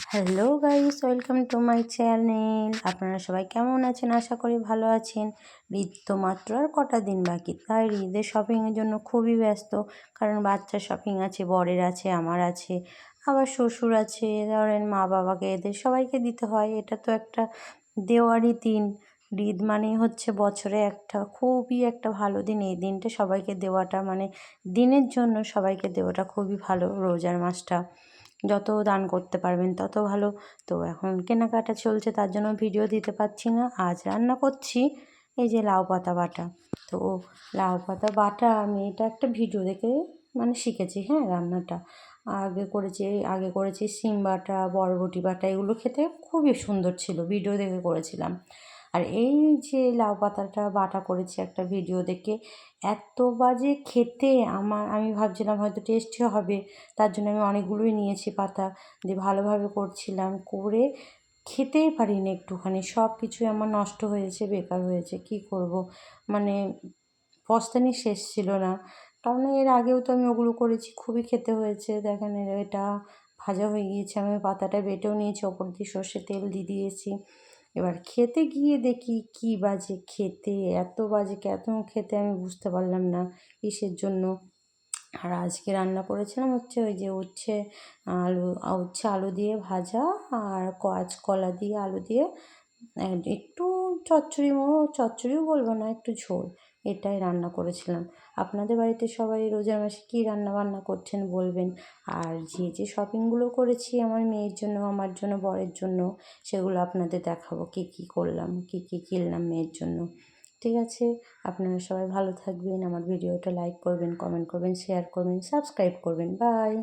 Hello guys welcome to my channel আপনারা সবাই কেমন আছেন? আশা করি ভালো আছেন। ঈদ তো মাত্র আর কটা দিন বাকি, তাই ঈদের শপিংয়ের জন্য খুবই ব্যস্ত। কারণ বাচ্চার শপিং আছে, বরের আছে, আমার আছে, আবার শ্বশুর আছে, ধরেন মা বাবাকে এদের সবাইকে দিতে হয়। এটা তো একটা দেওয়ারই দিন। ঈদ মানেই হচ্ছে বছরে একটা, খুবই একটা ভালো দিন। এই দিনটা সবাইকে দেওয়াটা মানে দিনের জন্য সবাইকে দেওয়াটা খুবই ভালো রোজার মাসটা। যত দান করতে পারবেন তত ভালো। তো এখন কেনাকাটা চলছে, তার জন্য ভিডিও দিতে পারছি না। আজ রান্না করছি, এই যে লাউ পাতা বাটা। তো লাউ পাতা বাটা আমি এটা একটা ভিডিও দেখে মানে শিখেছি হ্যাঁ রান্নাটা। আগে করেছি আগে করেছি সিম বাটা, বরবটি বাটা, এগুলো খেতে খুবই সুন্দর ছিল, ভিডিও দেখে করেছিলাম। আর এই যে লাউ পাতাটা বাটা করেছি একটা ভিডিও দেখে, এত বাজে খেতে আমার, আমি ভাবছিলাম হয়তো টেস্টি হবে, তার জন্য আমি অনেকগুলোই নিয়েছি পাতা দিয়ে ভালোভাবে করছিলাম, করে খেতেই পারিনি একটুখানি সব কিছুই আমার নষ্ট হয়েছে, বেকার হয়েছে, কি করব? মানে পস্তানি শেষ ছিল না, কারণ এর আগেও তো আমি ওগুলো করেছি, খুবই খেতে হয়েছে, দেখেন এটা ভাজা হয়ে গিয়েছে, আমি পাতাটা বেটেও নিয়েছি, ওপর দিয়ে সর্ষে তেল দিয়ে দিয়েছি। এবার খেতে গিয়ে দেখি কি বাজে খেতে, এত বাজে কেত খেতে আমি বুঝতে পারলাম না কিসের জন্য। আর আজকে রান্না করেছিলাম হচ্ছে ওই যে উচ্ছে, আলু উচ্ছে আলু দিয়ে ভাজা আর কাঁচকলা দিয়ে আলু দিয়ে, একটু চচ্চড়ি চচ্চড়িও বলব না, একটু ঝোল। এটাই রান্না করেছিলাম। আপনাদের বাড়িতে সবাই রোজার মাসে কী রান্না বান্না করছেন বলবেন? আর যে যে শপিংগুলো করেছি আমার মেয়ের জন্য, আমার জন্য, বরের জন্য, সেগুলো আপনাদের দেখাবো। কী কী করলাম, কী কী কিনলাম মেয়ের জন্য। ঠিক আছে? আপনারা সবাই ভালো থাকবেন। আমার ভিডিওটা লাইক করবেন কমেন্ট করবেন শেয়ার করবেন সাবস্ক্রাইব করবেন। বাই